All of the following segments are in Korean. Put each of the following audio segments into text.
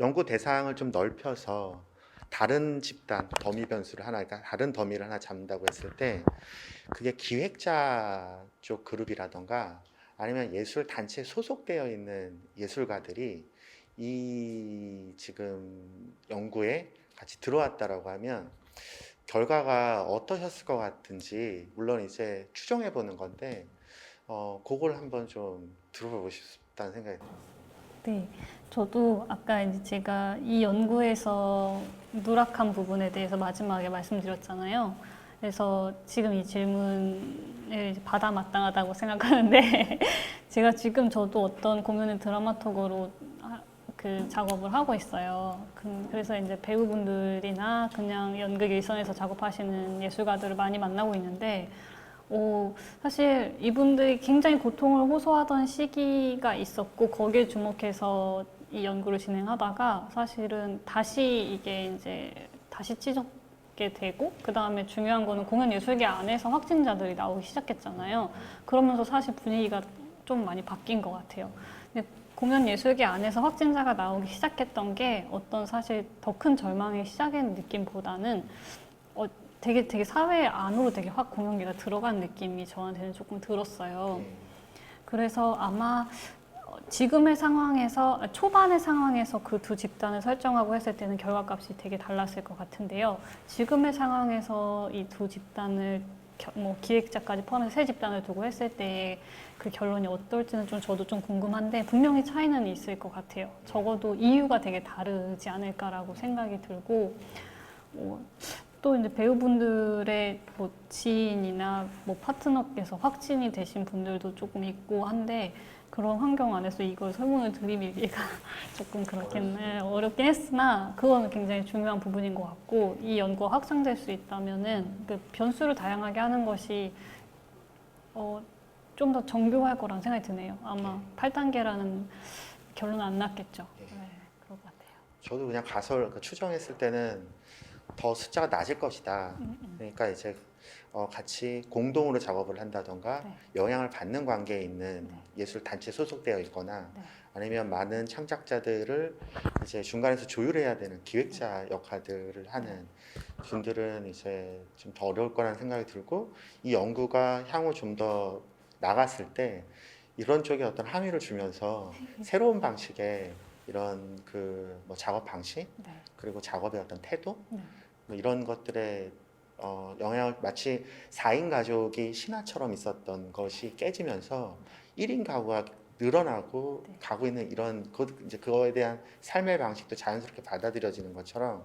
연구 대상을 좀 넓혀서 다른 집단 더미 변수를 하나, 그러니까 다른 더미를 하나 잡는다고 했을 때 그게 기획자 쪽 그룹이라던가 아니면 예술 단체에 소속되어 있는 예술가들이 이 지금 연구에 같이 들어왔다라고 하면 결과가 어떠셨을 것 같은지 물론 이제 추정해 보는 건데 어 그걸 한번 좀 들어보고 싶다는 생각이 들어요. 네, 저도 아까 이제 제가 이 연구에서 누락한 부분에 대해서 마지막에 말씀드렸잖아요. 그래서 지금 이 질문을 받아 마땅하다고 생각하는데 제가 지금 저도 어떤 공연의 드라마톡으로 하- 그 작업을 하고 있어요. 그- 그래서 이제 배우분들이나 그냥 연극 일선에서 작업하시는 예술가들을 많이 만나고 있는데 오, 사실 이분들이 굉장히 고통을 호소하던 시기가 있었고 거기에 주목해서 이 연구를 진행하다가 사실은 다시 이게 이제 다시 찢어게 되고 그 다음에 중요한 거는 공연 예술계 안에서 확진자들이 나오기 시작했잖아요. 그러면서 사실 분위기가 좀 많이 바뀐 것 같아요. 근데 공연 예술계 안에서 확진자가 나오기 시작했던 게 어떤 사실 더 큰 절망의 시작의 느낌보다는 어, 되게 되게 사회 안으로 되게 확 공연계가 들어간 느낌이 저한테는 조금 들었어요. 그래서 아마 어, 지금의 상황에서 아, 초반의 상황에서 그 두 집단을 설정하고 했을 때는 결과값이 되게 달랐을 것 같은데요. 지금의 상황에서 이 두 집단을 겨- 뭐 기획자까지 포함해서 세 집단을 두고 했을 때 그 결론이 어떨지는 좀 저도 좀 궁금한데 분명히 차이는 있을 것 같아요. 적어도 이유가 되게 다르지 않을까라고 생각이 들고 어, 또 이제 배우분들의 뭐 지인이나 뭐 파트너께서 확진이 되신 분들도 조금 있고 한데 그런 환경 안에서 이걸 설문을 드리기가 조금 그렇긴 해 어렵긴 했으나 그거는 굉장히 중요한 부분인 것 같고 이 연구가 확장될 수 있다면은 그 변수를 다양하게 하는 것이 어, 좀 더 정교할 거라는 생각이 드네요. 아마 8단계라는 결론은 안 났겠죠. 예. 네, 그럴 것 같아요. 저도 그냥 가설 그 추정했을 때는 더 숫자가 낮을 것이다. 음, 음. 그러니까 이제 어, 같이 공동으로 작업을 한다던가 네. 영향을 받는 관계에 있는 네. 예술 단체에 소속되어 있거나 네. 아니면 많은 창작자들을 이제 중간에서 조율해야 되는 기획자 역할들을 하는 분들은 이제 좀 더 어려울 거라는 생각이 들고 이 연구가 향후 좀 더 나갔을 때 이런 쪽에 어떤 함의를 주면서 새로운 방식의 이런 그 뭐 작업 방식 네. 그리고 작업의 어떤 태도 네. 뭐 이런 것들에 어, 영향을 마치 4인 가족이 신화처럼 있었던 것이 깨지면서 1인 가구가 늘어나고 네. 가고 있는 이런 그 이제 그거에 대한 삶의 방식도 자연스럽게 받아들여지는 것처럼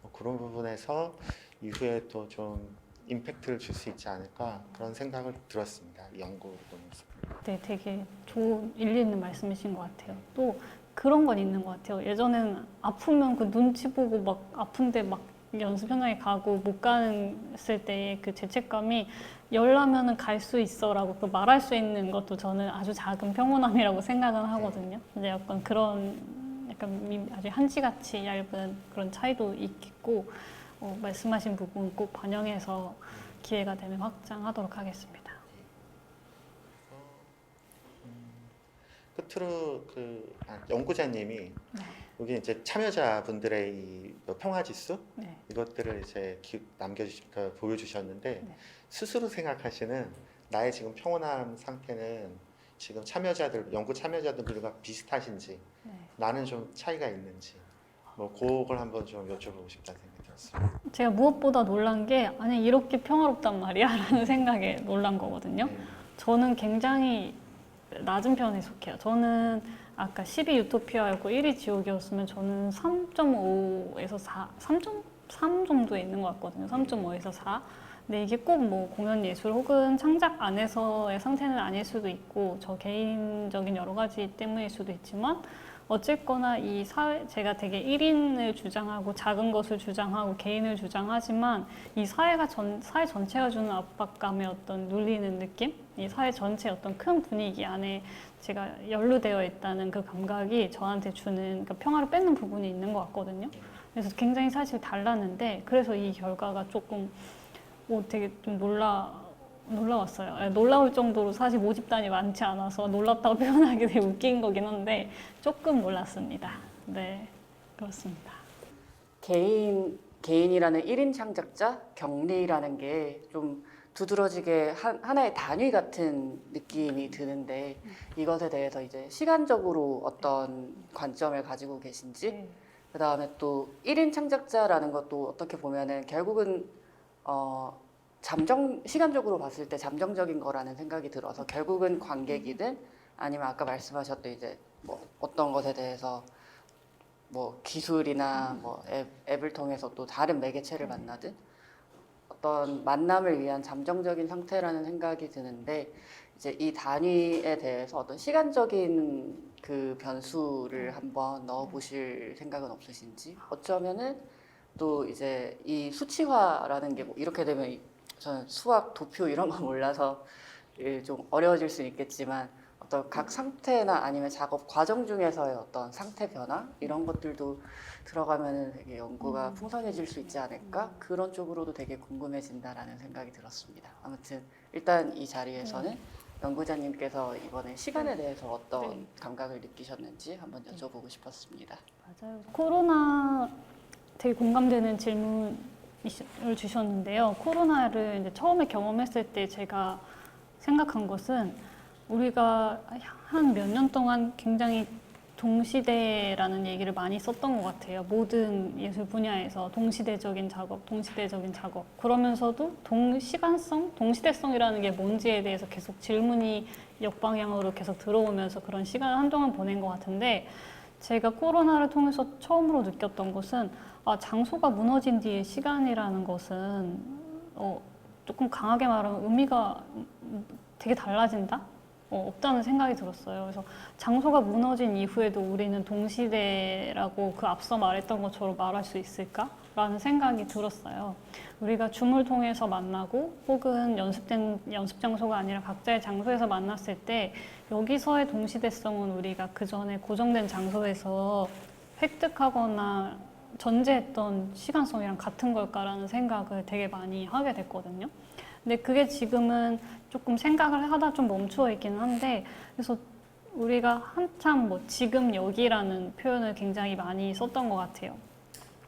뭐 그런 부분에서 이후에 또 좀 임팩트를 줄 수 있지 않을까 그런 생각을 들었습니다. 이 연구를 보면서. 네, 되게 좋은 일리 있는 말씀이신 것 같아요. 또 그런 건 있는 것 같아요. 예전에는 아프면 그 눈치 보고 막 아픈데 막 연습 현장에 가고 못 갔을 때의 그 죄책감이 열나면은 갈 수 있어라고 그 말할 수 있는 것도 저는 아주 작은 평온함이라고 생각은 하거든요. 이제 약간 그런 약간 미- 아주 한지같이 얇은 그런 차이도 있겠고 어, 말씀하신 부분 꼭 반영해서 기회가 되면 확장하도록 하겠습니다. 끝으로 그 아, 연구자님이 네. 여기 이제 참여자분들의 이 평화 지수 네. 이것들을 이제 기, 남겨주시, 그, 보여주셨는데 네. 스스로 생각하시는 나의 지금 평온한 상태는 지금 참여자들 연구 참여자들과 비슷하신지 네. 나는 좀 차이가 있는지 뭐 그걸 한번 좀 여쭤보고 싶다는 생각이 들었습니다. 제가 무엇보다 놀란 게 아니 이렇게 평화롭단 말이야라는 생각에 놀란 거거든요. 음, 저는 굉장히 낮은 편에 속해요. 저는 아까 12 유토피아였고 1이 지옥이었으면 저는 3.5에서 4, 3.3 정도에 있는 것 같거든요. 3.5에서 4. 근데 이게 꼭 뭐 공연 예술 혹은 창작 안에서의 상태는 아닐 수도 있고 저 개인적인 여러 가지 때문일 수도 있지만 어쨌거나 이 사회 제가 되게 1인을 주장하고 작은 것을 주장하고 개인을 주장하지만 이 사회가 전 사회 전체가 주는 압박감의 어떤 눌리는 느낌, 이 사회 전체의 어떤 큰 분위기 안에 제가 연루되어 있다는 그 감각이 저한테 주는 그러니까 평화를 뺏는 부분이 있는 것 같거든요. 그래서 굉장히 사실 달랐는데 그래서 이 결과가 조금 오 되게 좀 놀라 놀라웠어요. 예, 놀라울 정도로 사실 모집단이 많지 않아서 놀랍다고 표현하기 되게 웃긴 거긴 한데 조금 놀랐습니다. 네. 그렇습니다. 개인 개인이라는 1인 창작자 격리라는 게 좀 두드러지게 한, 하나의 단위 같은 느낌이 드는데 이것에 대해서 이제 시간적으로 어떤 관점을 가지고 계신지 네. 그 다음에 또 1인 창작자라는 것도 어떻게 보면은 결국은 어 잠정 시간적으로 봤을 때 잠정적인 거라는 생각이 들어서 결국은 관객이든 아니면 아까 말씀하셨던 이제 뭐 어떤 것에 대해서 뭐 기술이나 뭐 앱, 앱을 통해서 또 다른 매개체를 만나든 어떤 만남을 위한 잠정적인 상태라는 생각이 드는데 이제 이 단위에 대해서 어떤 시간적인 그 변수를 한번 넣어 보실 생각은 없으신지 어쩌면은 또 이제 이 수치화라는 게 뭐 이렇게 되면 이- 저는 수학 도표 이런 거 몰라서 예, 좀 어려워질 수 있겠지만 어떤 각 상태나 아니면 작업 과정 중에서의 어떤 상태 변화 이런 것들도 들어가면은 되게 연구가 음. 풍성해질 수 있지 않을까 그런 쪽으로도 되게 궁금해진다라는 생각이 들었습니다. 아무튼 일단 이 자리에서는 연구자님께서 이번에 시간에 대해서 어떤 네. 감각을 느끼셨는지 한번 여쭤보고 싶었습니다. 맞아요. 코로나 되게 공감되는 질문 을 주셨는데요. 코로나를 이제 처음에 경험했을 때 제가 생각한 것은 우리가 한 몇 년 동안 굉장히 동시대라는 얘기를 많이 썼던 것 같아요. 모든 예술 분야에서 동시대적인 작업, 동시대적인 작업. 그러면서도 동시간성, 동시대성이라는 게 뭔지에 대해서 계속 질문이 역방향으로 계속 들어오면서 그런 시간을 한동안 보낸 것 같은데 제가 코로나를 통해서 처음으로 느꼈던 것은 아, 장소가 무너진 뒤에 시간이라는 것은 어, 조금 강하게 말하면 의미가 음, 되게 달라진다? 어, 없다는 생각이 들었어요. 그래서 장소가 무너진 이후에도 우리는 동시대라고 그 앞서 말했던 것처럼 말할 수 있을까? 라는 생각이 들었어요. 우리가 줌을 통해서 만나고 혹은 연습된 연습 장소가 아니라 각자의 장소에서 만났을 때 여기서의 동시대성은 우리가 그 전에 고정된 장소에서 획득하거나 전제했던 시간성이랑 같은 걸까라는 생각을 되게 많이 하게 됐거든요. 근데 그게 지금은 조금 생각을 하다 좀 멈추어 있기는 한데 그래서 우리가 한참 뭐 지금 여기라는 표현을 굉장히 많이 썼던 것 같아요.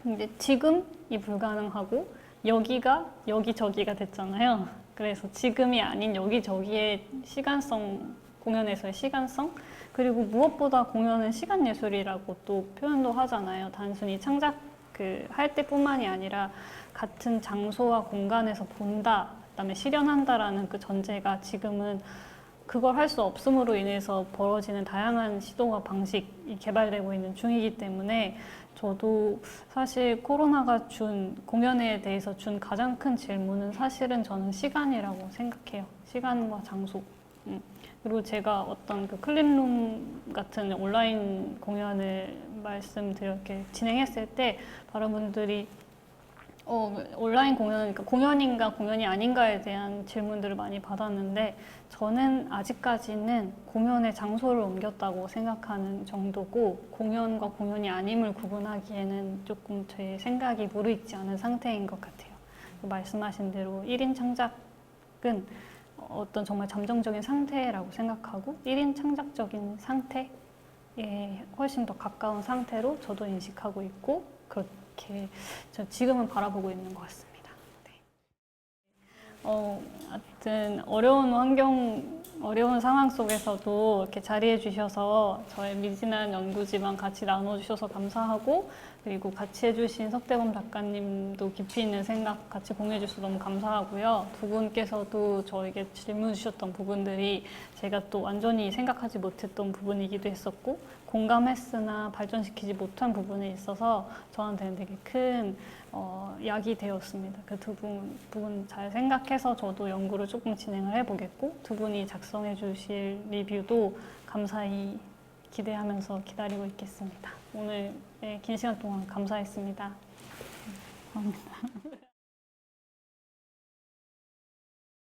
근데 지금이 불가능하고 여기가 여기저기가 됐잖아요. 그래서 지금이 아닌 여기저기의 시간성 공연에서의 시간성 그리고 무엇보다 공연은 시간 예술이라고 또 표현도 하잖아요. 단순히 창작 그 할 때뿐만이 아니라 같은 장소와 공간에서 본다, 그다음에 실현한다라는 그 전제가 지금은 그걸 할 수 없음으로 인해서 벌어지는 다양한 시도와 방식이 개발되고 있는 중이기 때문에 저도 사실 코로나가 준 공연에 대해서 준 가장 큰 질문은 사실은 저는 시간이라고 생각해요. 시간과 장소. 음. 그리고 제가 어떤 그 클린룸 같은 온라인 공연을 말씀드려 이렇게 진행했을 때 다른 분들이 어, 온라인 공연은 그러니까 공연인가 공연이 아닌가에 대한 질문들을 많이 받았는데 저는 아직까지는 공연의 장소를 옮겼다고 생각하는 정도고 공연과 공연이 아님을 구분하기에는 조금 제 생각이 무르익지 않은 상태인 것 같아요. 말씀하신 대로 1인 창작은 어떤 정말 잠정적인 상태라고 생각하고 1인 창작적인 상태에 훨씬 더 가까운 상태로 저도 인식하고 있고 그렇게 저 지금은 바라보고 있는 것 같습니다. 네. 어, 하여튼 어려운 환경, 어려운 상황 속에서도 이렇게 자리해 주셔서 저의 미진한 연구지만 같이 나눠 주셔서 감사하고 그리고 같이 해주신 석대범 작가님도 깊이 있는 생각 같이 공유해 주셔서 너무 감사하고요. 두 분께서도 저에게 질문 주셨던 부분들이 제가 또 완전히 생각하지 못했던 부분이기도 했었고 공감했으나 발전시키지 못한 부분에 있어서 저한테는 되게 큰 어, 약이 되었습니다. 그 두 분, 부분 잘 생각해서 저도 연구를 조금 진행을 해보겠고 두 분이 작성해 주실 리뷰도 감사히 기대하면서 기다리고 있겠습니다. 오늘 네, 긴 시간 동안 감사했습니다. 감사합니다.